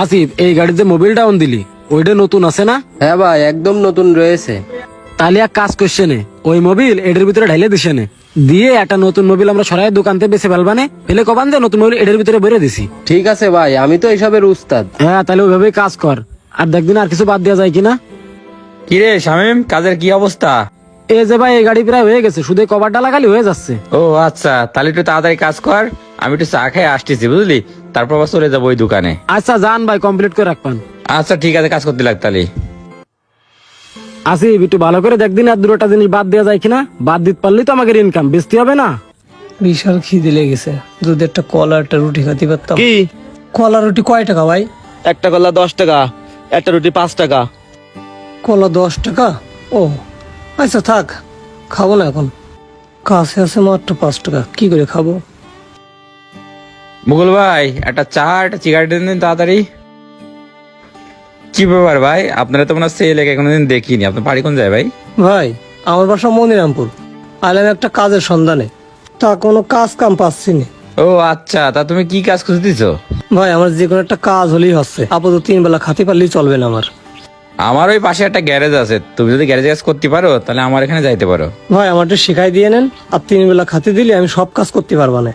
আসিফ এই গাড়িতে Mobil down দিলি। ওইটা নতুন আছে না? হ্যাঁ ভাই একদম নতুন রয়েছে। তাহলে এক কাজ করছে নে। ওই মোবিল এটার ভিতরে ঢাইলে দিছে নে। দিয়ে একটা নতুন মোবিল আমরা সরাই দোকান থেকে বেছে ফেলবানে ফেলে কবান দিয়ে নতুন মোবিল এটার ভিতরে বেরে দিছি। ঠিক আছে ভাই আমি তো এসবের উস্তাদ। হ্যাঁ তাহলে ওইভাবেই কাজ কর। আর দেখদিন আর কিছু বাদ দেওয়া যায় কিনা। কিরে শামিম কাজের কি অবস্থা? এ যে ভাই এই গাড়ি প্রায় হয়ে গেছে। শুধু কভারটা লাগালি হয়ে যাচ্ছে। ও আচ্ছা তাহলে একটু তাড়াতাড়ি কাজ কর। আমি একটু চা খেয়ে আসতেছি বুঝলি? তারপর আবার চলে যাব ওই দোকানে। আচ্ছা যান ভাই কমপ্লিট করে রাখবেন। আচ্ছা ঠিক আছে কাজ করতে লাগ তাহলে। আসিফ একটু ভালো করে দেখদিন আর দুটোটা জিনিস বাদ দেওয়া যায় কিনা। বাদ দিতে পারলেই তো আমাদের ইনকাম বেচতে হবে না। বিশাল খিদে লেগেছে। যদি একটা কলা একটা রুটি খেতে পারতাম। কি? কলা রুটি কয় টাকা ভাই? একটা কলা দশ টাকা একটা রুটি পাঁচ টাকা। কলা দশ টাকা? ও আচ্ছা থাক খাব না এখন। কাছে আছে মাত্র পাঁচ টাকা কি করে খাব? মুকুল ভাই একটা চা একটা সিগারেট দিন দিন তাড়াতাড়ি। কি ব্যাপার ভাই? আপনারা তো মনে হচ্ছে এলাকায় কোনোদিন দেখিনি। আপনার বাড়ি কোন যায় ভাই? ভাই আমার বাসা মনিরামপুর। আইলাম একটা কাজের সন্ধানে। তা কোনো কাজ কাম পাচ্ছি না। ও আচ্ছা তা তুমি কি কাজ খুঁজতেছো? ভাই আমার যে কোনো একটা কাজ হলেই হচ্ছে। আপাতত তিন বেলা খাতে পারলেই চলবে না আমার। আমার ওই পাশে একটা গ্যারেজ আছে। তুমি যদি গ্যারেজ কাজ করতে পারো তাহলে আমার এখানে যাইতে পারো। ভাই আমার একটু শিখাই দিয়ে নেন। আর তিন বেলা খাতে দিলে আমি সব কাজ করতে পারব না।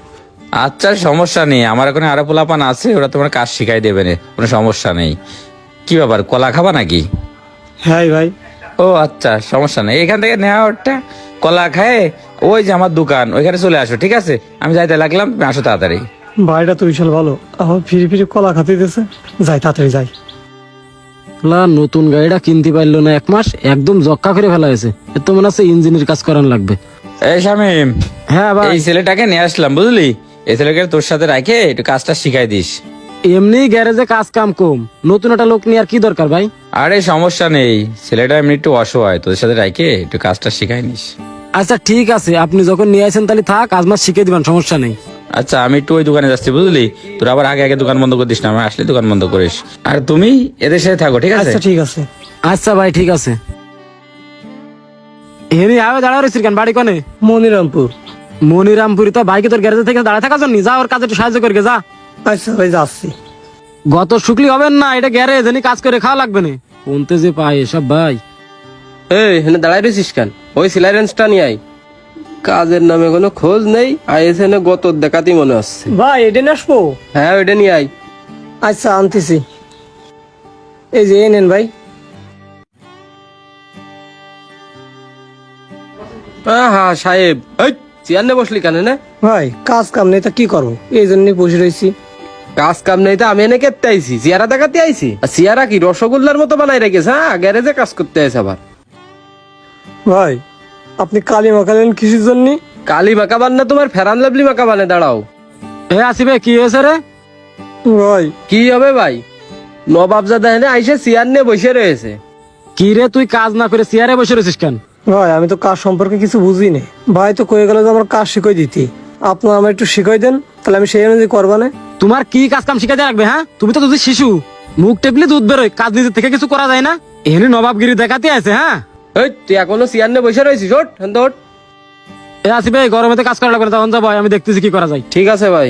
আচ্ছা সমস্যা নেই। আমার এখানে আরও পোলাপান আছে ওরা তোমার কাজ শিখাই দেবে না কোনো সমস্যা নেই। কি ব্যাপার কলা খাবা নাকি? হ্যাঁ ভাই। ও আচ্ছা সমস্যা নেই। এখান থেকে নেওয়া ওটা কলা খায় ওই যে আমার দোকান ওইখানে চলে আসো ঠিক আছে? আমি যাইতে লাগলাম তুমি আসো তাড়াতাড়ি। ভাইটা তো বিশাল ভালো। আমার ফিরে ফিরি কলা খাতে দিতেছে। যাই তাড়াতাড়ি যাই। লা, নতুন গাড়িটা কিনতে পারল না এক মাস একদম জক্কা করে ফেলা হয়েছে। এর তো মনে হচ্ছে ইঞ্জিনের কাজ করান লাগবে। এই শামিম হ্যাঁ ভাই। এই ছেলেটাকে নিয়ে আসলাম বুঝলি? ছেলেকে তোর সাথে রাখে একটু কাজটা শিখাই দিস। এমনি গ্যারেজে কাজ কাম কম। নতুন একটা লোক নিয়ে আর কি দরকার ভাই? আরে সমস্যা নেই। ছেলেটা এমনি একটু অসহায়। তোদের সাথে রাখে একটু কাজটা শিখাই নিস। আচ্ছা ঠিক আছে। আপনি যখন নিয়ে আসেন তাহলে থাক আজ মাস শিখে দিবেন সমস্যা নেই। আচ্ছা আমি একটু ওই দোকানে যাচ্ছি বুঝলি? তোর আবার আগে আগে দোকান বন্ধ করে দিস না আমি আসলে দোকান বন্ধ করিস। আর তুমি এদের সাথে থাকো ঠিক আছে? আচ্ছা ঠিক আছে। আচ্ছা ভাই ঠিক আছে। এমনি আবে দাঁড়া রয়েছিস কেন? বাড়ি কনে? মনিরামপুর। মনিরামপুরি তো ভাইকে তোর গ্যারেজে থেকে দাঁড়া থাকার জন্য। যা ওর কাজে একটু সাহায্য করবে যা। আচ্ছা ভাই যাচ্ছি। গত শুকলি হবেন না এটা গ্যারেজ এনে কাজ করে খাওয়া লাগবে না। কোনতে যে পায় এসব ভাই। এই হেনে দাঁড়াই রয়েছিস কেন? ওই সিলাই রেঞ্জটা নিয়ে আই কাজের নামে কোনো খোঁজ নেই আইএস এনে গত দেখাতেই মনে হচ্ছে। ভাই এটা নিয়ে আসব? হ্যাঁ ওইটা নিয়ে আই আচ্ছা আনতেছি। এই যে নেন ভাই। হ্যাঁ সাহেব। এই চেয়ার নে বসলি কেন না? ভাই কাজ কাম নেই তা কি করব? এই জন্যই বসে রয়েছি কাজ কাম নেই তো আমি এনে কেটে আইছি চেয়ারা দেখাতে আইছি? আর চেয়ারা কি রসগোল্লার মতো বানাই রেখেছে হ্যাঁ? গ্যারেজে কাজ করতে আছে আবার। ভাই আপনি কালি মাখালেন কিসের জন্য? কালি বান না তোমার ফেরান লাভলি মাকা বানে দাঁড়াও। এ আসিবে কি হয়েছে রে? ভাই। কি হবে ভাই? নবাবজাদা এনে আইসে চেয়ার নিয়ে বসে রয়েছে। কি রে তুই কাজ না করে চেয়ারে বসে রয়েছিস কেন? ভাই আমি তো কাজ সম্পর্কে কিছু বুঝি না ভাই তো কয়ে গেল যে আমার কাজ শিখাই দিতে। আপনার আমার একটু শিখাই দেন তাহলে আমি সেই অনুযায়ী করবা না। তোমার কি কাজ কাম শিখাতে রাখবে হ্যাঁ? তুমি তো দুধের শিশু মুখ টেপলে দুধ বেরোয় কাজ নিজের থেকে কিছু করা যায় না? এনে নবাবগিরি দেখাতে আছে হ্যাঁ? এই তুই এখনও চেয়ার নিয়ে বসে রয়েছিস ওঠ তো ওঠ। এ আসিবে গরমেতে কাজ করা লাগবে না তখন যাব আমি দেখতেছি কি করা যায়। ঠিক আছে ভাই।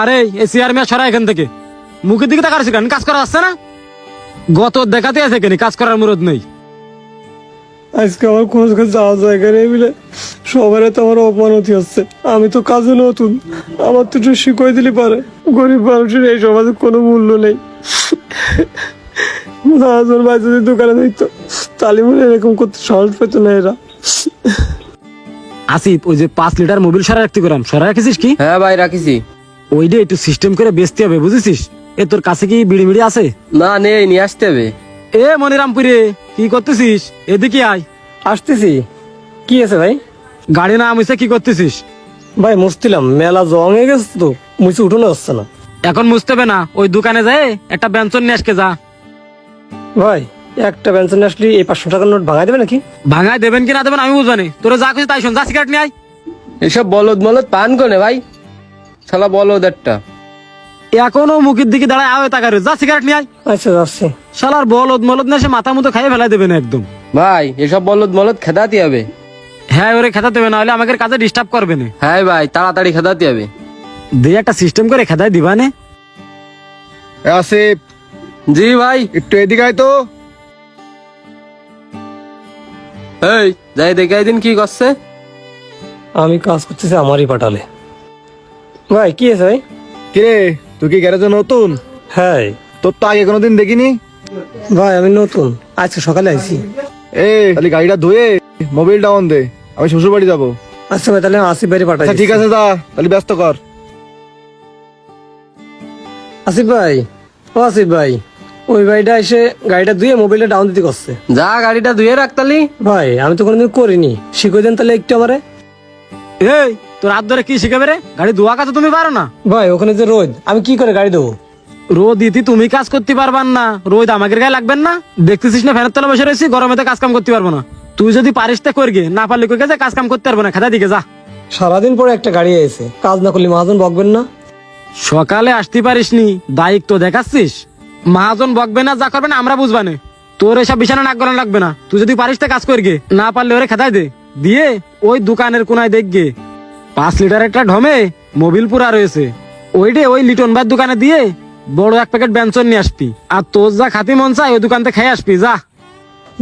আরে এই চেয়ার মেয়ে সরা এখান থেকে। মুখের দিকে তাকাচ্ছি কেন কাজ করা আসছে না? গত দেখাতে আছে কেন কাজ করার মুরদ নেই। আজকে আমার কোনো জায়গায় যাওয়া জায়গা নেই বলে সবার তো আমার অপমানতি হচ্ছে। আমি তো কাজে নতুন। আমার তো একটু শিখাই দিলে পারে। গরিব মানুষের এই সমাজে কোনো মূল্য নেই। মহাজন ভাই যদি দোকানে দেখতো তাহলে মনে এরকম করতে সাহস পেতো না এরা। আসিফ ওই যে পাঁচ লিটার মোবিল সরা রাখতে করাম সরা রাখিস কি? হ্যাঁ ভাই রাখিছি। ওইটা একটু সিস্টেম করে বেচতে হবে বুঝেছিস? এ তোর কাছে কি বিড়ি মিড়ি আছে? না নেই নিয়ে আসতে হবে। এ মনিরামপুরে কি করতেছিস? এদিকে আয়। আসতেছি। কি আছে ভাই? গাড়ি না আমিছে কি করতেছিস? ভাই মুসতিলাম মেলা জং হয়ে গেছে তো। মুছে উঠোনো আসছে না। এখন মুছতে হবে না। ওই দোকানে যায় একটা ব্যঞ্চন নিয়ে আসকে যা। ভাই একটা পেনশন আসলে এই পাঁচশো টাকার নোট ভাঙাই দেবে নাকি? ভাঙায় দেবেন কি না দেবেন আমি বুঝবানি তোরা যা খুশি তাই শোন যা সিগারেট নিয়ে আয়। এসব বলদ মলদ পান করে ভাই। শালা বলদ একটা এখনও মুখের দিকে দাঁড়ায় আওয়ে তাকারে যা সিগারেট নিয়ে আয়। আচ্ছা যাচ্ছি। শালার বলদ মলদ না সে মাথা মতো খাইয়ে ফেলাই দেবে না একদম। ভাই এসব বলদ মলদ খেদাতে হবে। হ্যাঁ ওরে খেতে দেবে না হলে আমাকে কাজে ডিস্টার্ব করবে না। হ্যাঁ ভাই তাড়াতাড়ি খেদাতে হবে। দিয়ে একটা সিস্টেম করে খেদাই দিবা নে? আসিফ। জি ভাই। একটু এদিকে আয় তো। এই যাই দেখে দিন কি করছে। আমি কাজ করতেছি আমারই পাঠালে ভাই কি আছে ভাই? কিরে তুই কি গ্যারেজে নতুন? হ্যাঁ। তোর তো আগে কোনোদিন দেখিনি? ভাই আমি নতুন। আজকে সকালে আইছি। এ তাহলে গাড়িটা ধুয়ে মোবিলটা অন দে আমি শ্বশুর বাড়ি যাব। আচ্ছা ভাই তাহলে আসিফ ভাই পাঠাই আচ্ছা ঠিক আছে দা তাহলে ব্যস্ত কর। আসিফ ভাই ও আসিফ ভাই ওই ভাইটা এসে গাড়িটা ধুয়ে মোবাইলটা ডাউন দিতে করছে। যা গাড়িটা ধুয়ে রাখতালি ভাই আমি তো কোনোদিন করিনি। শিখিয়ে দেন তাহলে একটু আমারে। এই তোর হাত ধরে কি শিখাবে রে? গাড়ি ধোয়া কাজ তুমি পারো না। ভাই ওখানে যে রোদ আমি কি করে গাড়ি দেবো রোদ ইতি তুমি কাজ করতে পারবার না। রোদ আমাকে গায়ে লাগবেন না। দেখতেছিস না ফ্যানের তলা বসে রয়েছি গরমে তো কাজ কাম করতে পারব না। তুই যদি পারিস তা করগে না পারলে কই গেছে কাজ কাম করতে পারব না। খাতা দিকে যা। সারাদিন পরে একটা গাড়ি এসে কাজ না করলে মহাজন বকবেন না? সকালে আসতে পারিসনি। দায়িত্ব দেখাচ্ছিস? মহাজন বকবে না যা করবে না আমরা বুঝবানে তোর এসব বিছানা নাক গলানো লাগবে না। তুই যদি পারিস তা কাজ করগে না পারলে ওরে খেতাই দে। দিয়ে ওই দোকানের কোনায় দেখগে। পাঁচ লিটার একটা ঢমে মোবিল পুরা রয়েছে। ওইটে ওই লিটন ভাইয়ের দোকানে দিয়ে বড় এক প্যাকেট ব্যঞ্চন নিয়ে আসবি। আর তোর যা খাতি মন চাই ওই দোকান থেকে খেয়ে আসবি যা।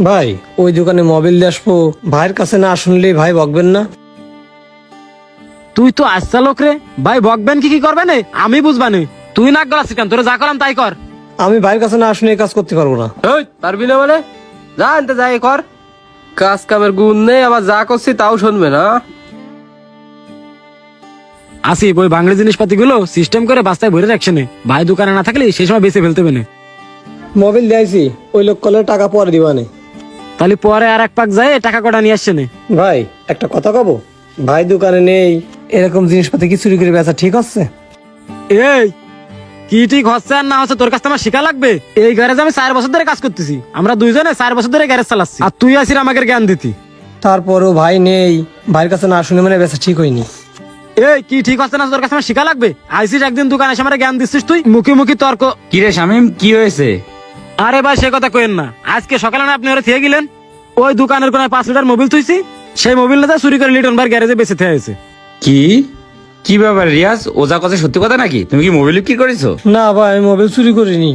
ভাই ওই দোকানে মোবাইল দিয়ে আসব। ভাইয়ের কাছে না শুনলে ভাই বকবেন না। তুই তো আসছা লোক রে। ভাই বকবেন কি কি করবে না আমি বুঝবানে তুই নাক গলাচ্ছিস কেন তোরে যা করলাম তাই কর। আমি ভাইয়ের কাছে না শুনে এই কাজ করতে পারব না। ওই পারবি না মানে যা আনতে যাই কর। কাজ কামের গুণ নেই আবার যা করছি তাও শুনবে না। আসিফ ওই বাংলা জিনিসপাতি গুলো সিস্টেম করে বাস্তায় ভরে রাখছে নে। ভাই দোকানে না থাকলে সেই সময় বেঁচে ফেলতে হবে না। মোবাইল দিয়েছি ওই লোক কলে টাকা পরে দিবানে তাহলে পরে আর এক পাক যায় টাকা কটা নিয়ে আসছে নে। ভাই একটা কথা কব? ভাই দোকানে নেই এরকম জিনিসপাতি কি চুরি করে বেচা ঠিক আছে এই কি ঠিক হচ্ছে আর না হচ্ছে তোর কাছে আমার শিখা লাগবে? এই গ্যারেজে আমি চার বছর ধরে কাজ করতেছি। আমরা দুইজনে চার বছর ধরে গ্যারেজ চালাচ্ছি। আর তুই আসির আমাকে জ্ঞান দিতি। তারপরও ভাই নেই ভাইয়ের কাছে না শুনে মানে বেচা ঠিক হয়নি। এই কি ঠিক হচ্ছে না তোর কাছে আমার শিখা লাগবে? আইসিস একদিন দোকানে এসে আমার জ্ঞান দিচ্ছিস তুই? মুখে মুখে তর্ক। কি রে শামিম কি হয়েছে? আরে ভাই সে কথা কইেন না। আজকে সকালে না আপনি ওরা থেকে গেলেন? ওই দোকানের কোনায় পাঁচ লিটার মোবিল তুইছি সেই মোবিল না চুরি করে লিটন ভাই গ্যারেজে বেঁচে থেকে আছে কি? কি ব্যাপার রিয়াজ? ওজা কথা সত্যি কথা নাকি? তুমি কি মোবাইল কি করেছ? না ভাই আমি মোবাইল চুরি করিনি।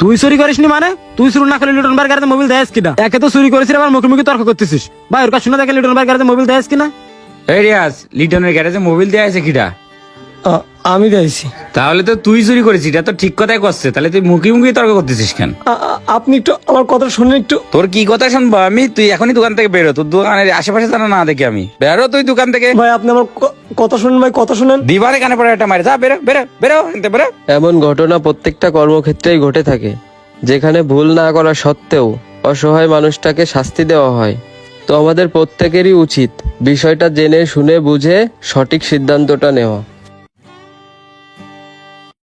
তুই চুরি করিসনি মানে? তুই চুরি না করে লিটন ভাই গ্যারেজে মোবিল দেয় কিনা? একে তো চুরি করেছিস আবার মুখে মুখে তর্ক করতেছিস। ভাই ওর কাছে শুনে দেখে লিটন ভাই গ্যারেজে মোবিল দেয় কিনা? এই রিয়াজ লিটনের গ্যারেজে মোবাইল দেওয়া আছে কিটা আ- আমি দিয়েছি তাহলে তো তুই চুরি করেছিস এটা তো ঠিক কথাই করছে তাহলে তুই মুখে মুখে তর্ক করতেছিস কেন? আ- আ- আপনি একটু আমার কথা শুনে একটু। তোর কি কথা শুনব আমি? তুই এখনই দোকান থেকে বেরো তোর দোকানের আশেপাশে যেন না দেখি আমি। বেরো তুই দোকান থেকে। ভাই আপনি আমার ক- কথা শুনেন ভাই কথা শুনেন। দিবারে কানে পড়ে একটা মারে যা বেরো বেরো বেরো এনতে বেরো। এমন ঘটনা প্রত্যেকটা কর্মক্ষেত্রেই ঘটে থাকে যেখানে ভুল না করা সত্ত্বেও অসহায় মানুষটাকে শাস্তি দেওয়া হয়। তো আমাদের প্রত্যেকেরই উচিত বিষয়টা জেনে শুনে বুঝে সঠিক সিদ্ধান্তটা নেওয়া।